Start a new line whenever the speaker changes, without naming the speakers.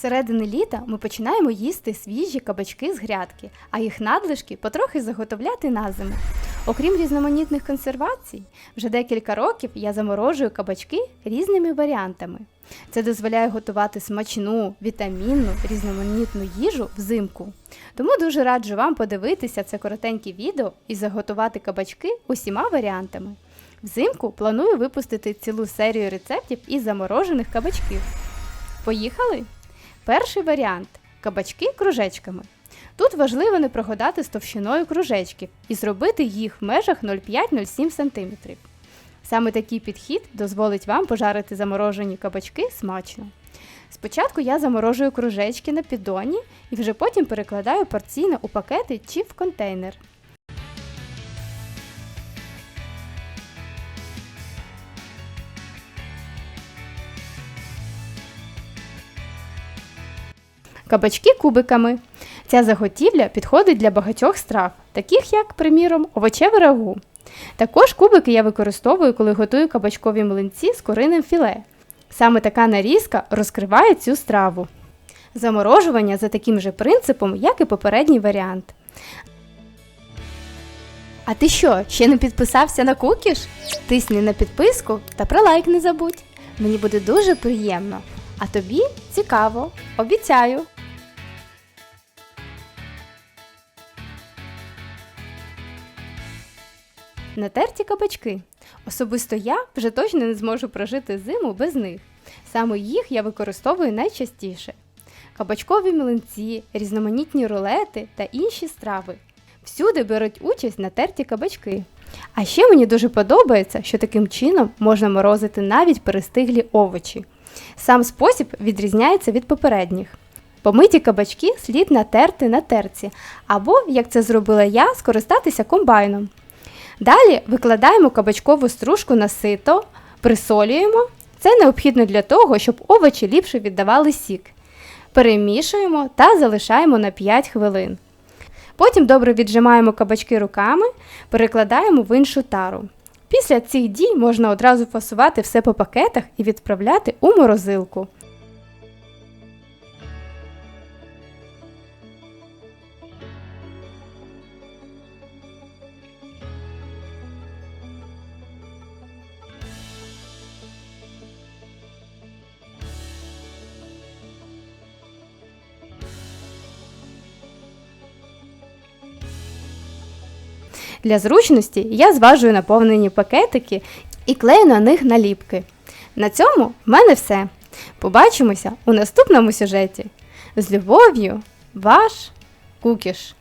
Середини літа ми починаємо їсти свіжі кабачки з грядки, а їх надлишки потрохи заготовляти на зиму. Окрім різноманітних консервацій, вже декілька років я заморожую кабачки різними варіантами. Це дозволяє готувати смачну, вітамінну, різноманітну їжу взимку. Тому дуже раджу вам подивитися це коротеньке відео і заготувати кабачки усіма варіантами. Взимку планую випустити цілу серію рецептів із заморожених кабачків. Поїхали? Перший варіант кабачки кружечками. Тут важливо не прогадати з товщиною кружечків і зробити їх в межах 0,5-0,7 см. Саме такий підхід дозволить вам пожарити заморожені кабачки смачно. Спочатку я заморожую кружечки на піддоні і вже потім перекладаю порційно у пакети чи в контейнер. Кабачки кубиками. Ця заготівля підходить для багатьох страв, таких як, приміром, овочеве рагу. Також кубики я використовую, коли готую кабачкові млинці з куриним філе. Саме така нарізка розкриває цю страву. Заморожування за таким же принципом, як і попередній варіант. А ти що, ще не підписався на кукіш? Тисни на підписку та про лайк не забудь. Мені буде дуже приємно. А тобі цікаво, обіцяю. Натерті кабачки. Особисто я вже точно не зможу прожити зиму без них. Саме їх я використовую найчастіше: кабачкові млинці, різноманітні рулети та інші страви. Всюди беруть участь натерті кабачки. А ще мені дуже подобається, що таким чином можна морозити навіть перестиглі овочі. Сам спосіб відрізняється від попередніх. Помиті кабачки слід натерти на терці, або, як це зробила я, скористатися комбайном. Далі викладаємо кабачкову стружку на сито, присолюємо. Це необхідно для того, щоб овочі ліпше віддавали сік. Перемішуємо та залишаємо на 5 хвилин. Потім добре віджимаємо кабачки руками, перекладаємо в іншу тару. Після цих дій можна одразу фасувати все по пакетах і відправляти у морозилку. Для зручності я зважую наповнені пакетики і клею на них наліпки. На цьому в мене все. Побачимося у наступному сюжеті. З любов'ю, ваш Кукіш.